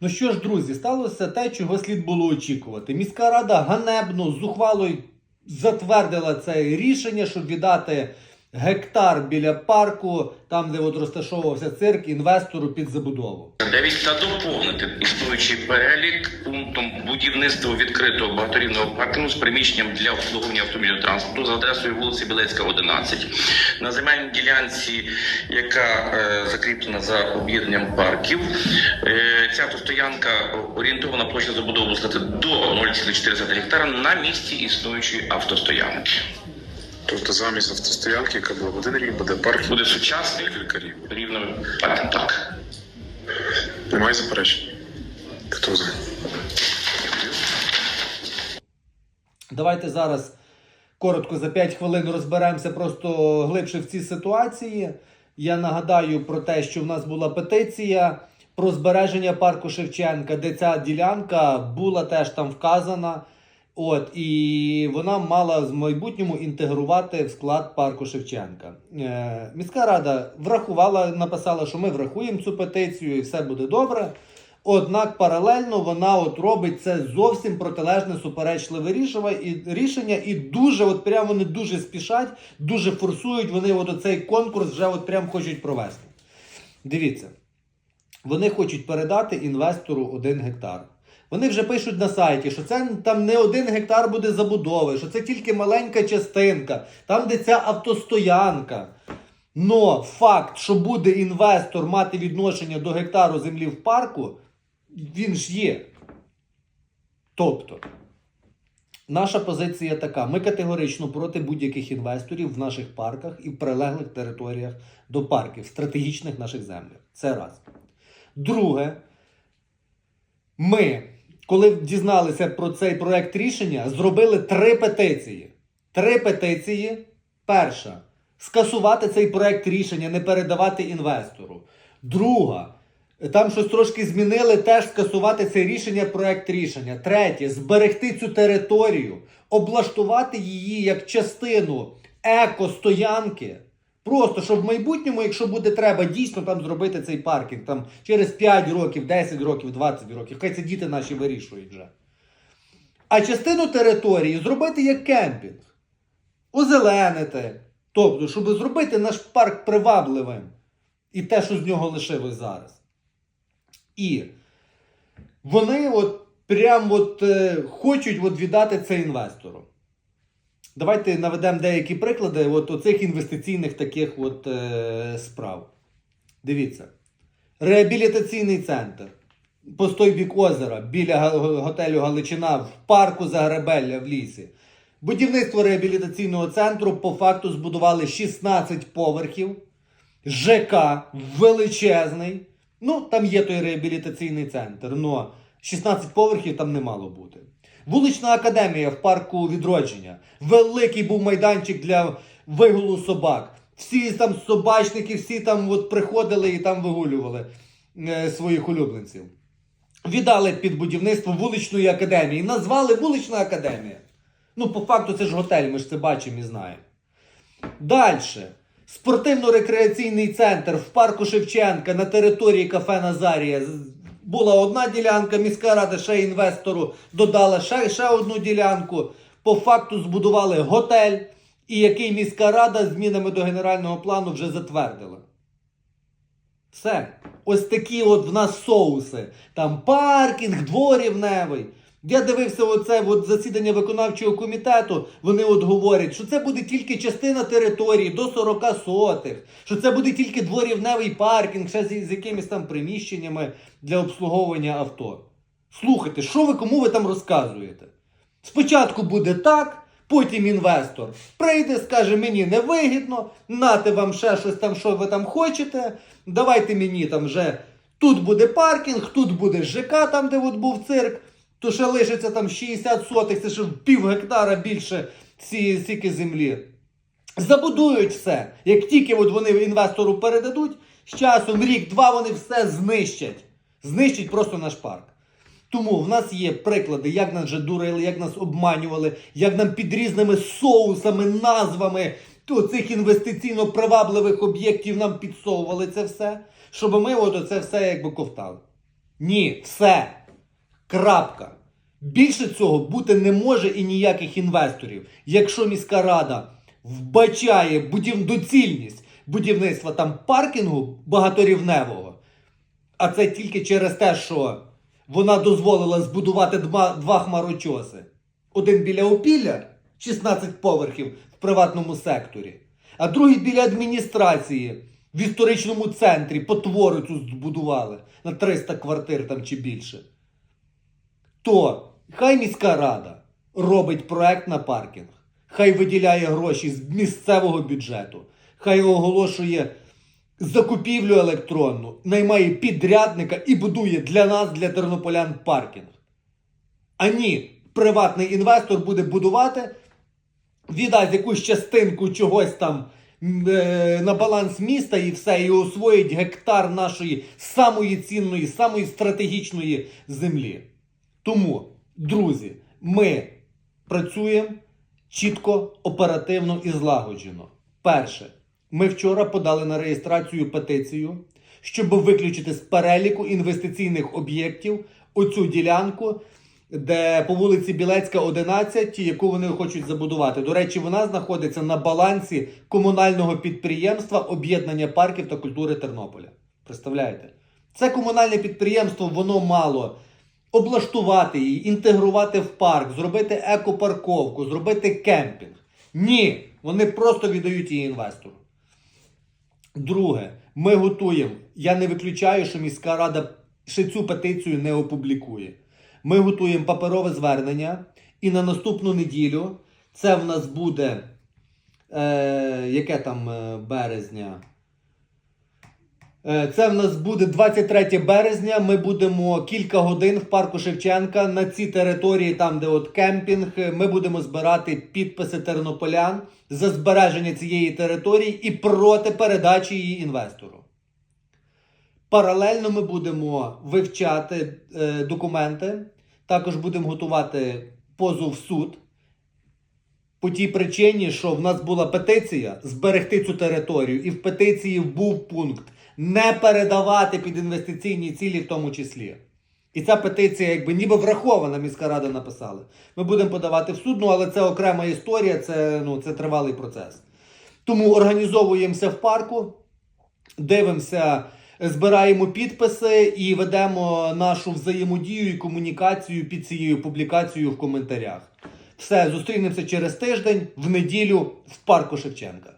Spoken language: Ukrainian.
Ну що ж, друзі, сталося те, чого слід було очікувати. Міська рада ганебно, зухвало затвердила це рішення, щоб віддати гектар біля парку, там, де от розташовувався цирк, інвестору під забудову. 9 та доповнити існуючий перелік пунктом будівництва відкритого багаторівного паркінгу з приміщенням для обслуговування автомобільного транспорту за адресою вулиці Білецька, 11, на земельній ділянці, яка е, закріплена за об'єднанням парків. Е, ця автостоянка орієнтована площа забудови стати до 0,4 гектара на місці існуючої автостоянки. Тобто замість автостоянки, яка була в один рік, буде парк Буде сучасний декілька рік. рівневий паркінг. Так. Немає заперечень. Хто за? Давайте зараз коротко за 5 хвилин розберемося просто глибше в цій ситуації. Я нагадаю про те, що в нас була петиція про збереження парку Шевченка, де ця ділянка була теж там вказана. От, і вона мала в майбутньому інтегрувати в склад парку Шевченка. Е, міська рада врахувала, написала, що ми врахуємо цю петицію і все буде добре. Однак паралельно вона от робить це зовсім протилежне суперечливе рішення і дуже, от прям вони дуже спішать, дуже форсують. Вони от оцей конкурс вже от прям хочуть провести. Дивіться, вони хочуть передати інвестору один гектар. Вони вже пишуть на сайті, що це там не один гектар буде забудови, що це тільки маленька частинка, там де ця автостоянка. Но факт, що буде інвестор мати відношення до гектару землі в парку, він ж є. Тобто, наша позиція така: ми категорично проти будь-яких інвесторів в наших парках і в прилеглих територіях до парків, в стратегічних наших землях. Це раз. Друге, ми, коли дізналися про цей проект рішення, зробили три петиції. Три петиції. Перша скасувати цей проект рішення, не передавати інвестору. Друга. Там щось трошки змінили, теж скасувати це рішення, проект рішення. Третє зберегти цю територію, облаштувати її як частину екостоянки. Просто щоб в майбутньому, якщо буде треба, дійсно там зробити цей паркінг там через 5 років, 10 років, 20 років. Хай це діти наші вирішують вже. А частину території зробити як кемпінг. Озеленити. Тобто, щоб зробити наш парк привабливим. І те, що з нього лишилось зараз. І вони от прям от е, хочуть от віддати це інвестору. Давайте наведемо деякі приклади от оцих інвестиційних таких от е, справ. Дивіться. Реабілітаційний центр. По той бік озера, біля готелю Галичина, в парку Загребелля в лісі. Будівництво реабілітаційного центру по факту збудували 16 поверхів. ЖК величезний. Ну, там є той реабілітаційний центр, але 16 поверхів там не мало бути. Вулична академія в парку відродження. Великий був майданчик для вигулу собак. Всі там собачники, всі там от приходили і там вигулювали е, своїх улюбленців. Віддали під будівництво вуличної академії. Назвали вулична академія. Ну, по факту, це ж готель, ми ж це бачимо і знаємо. Далі. Спортивно-рекреаційний центр в парку Шевченка на території кафе Назарія. Була одна ділянка, міська рада ще інвестору додала ще, ще одну ділянку. По факту збудували готель, і який міська рада змінами до генерального плану вже затвердила. Все. Ось такі от в нас соуси. Там паркінг, дворівневий. Я дивився оце от засідання виконавчого комітету. Вони от говорять, що це буде тільки частина території до 40 сотих, що це буде тільки дворівневий паркінг, ще з, з якимись там приміщеннями для обслуговування авто. Слухайте, що ви кому ви там розказуєте? Спочатку буде так, потім інвестор прийде, скаже, мені невигідно, нате вам ще щось там, що ви там хочете. Давайте мені там вже тут буде паркінг, тут буде ЖК, там, де от був цирк, то ще лишиться там 60 сотих, це ще в пів гектара більше цієї стільки землі. Забудують все. Як тільки от вони інвестору передадуть, з часом рік-два вони все знищать. Знищать просто наш парк. Тому в нас є приклади, як нас вже дурили, як нас обманювали, як нам під різними соусами, назвами цих інвестиційно привабливих об'єктів нам підсовували це все, щоб ми от це все якби ковтали. Ні, все. Крапка. Більше цього бути не може і ніяких інвесторів. Якщо міська рада вбачає будів... доцільність будівництва там паркінгу багаторівневого, а це тільки через те, що вона дозволила збудувати два, два хмарочоси. Один біля опілля, 16 поверхів в приватному секторі, а другий біля адміністрації в історичному центрі потвору цю збудували на 300 квартир там чи більше. То хай міська рада робить проект на паркінг, хай виділяє гроші з місцевого бюджету, хай оголошує закупівлю електронну, наймає підрядника і будує для нас, для тернополян, паркінг. А ні, приватний інвестор буде будувати, віддасть якусь частинку чогось там е, на баланс міста і все, і освоїть гектар нашої самої цінної, самої стратегічної землі. Тому, друзі, ми працюємо чітко, оперативно і злагоджено. Перше, ми вчора подали на реєстрацію петицію, щоб виключити з переліку інвестиційних об'єктів оцю ділянку, де по вулиці Білецька, 11, яку вони хочуть забудувати. До речі, вона знаходиться на балансі комунального підприємства Об'єднання парків та культури Тернополя. Представляєте? Це комунальне підприємство, воно мало облаштувати її, інтегрувати в парк, зробити екопарковку, зробити кемпінг. Ні, вони просто віддають її інвестору. Друге, ми готуємо. Я не виключаю, що міська рада ще цю петицію не опублікує. Ми готуємо паперове звернення, і на наступну неділю це в нас буде. Е, яке там е, березня? Е, Це в нас буде 23 березня. Ми будемо кілька годин в парку Шевченка на цій території, там де от кемпінг. Ми будемо збирати підписи тернополян за збереження цієї території і проти передачі її інвестору. Паралельно ми будемо вивчати е, документи, також будемо готувати позов в суд. По тій причині, що в нас була петиція зберегти цю територію, і в петиції був пункт не передавати під інвестиційні цілі, в тому числі. І ця петиція, якби ніби врахована, міська рада написала. Ми будемо подавати в суд, ну але це окрема історія, це, ну, це тривалий процес. Тому організовуємося в парку, дивимося, збираємо підписи і ведемо нашу взаємодію і комунікацію під цією публікацією в коментарях. Все, зустрінемося через тиждень в неділю в парку Шевченка.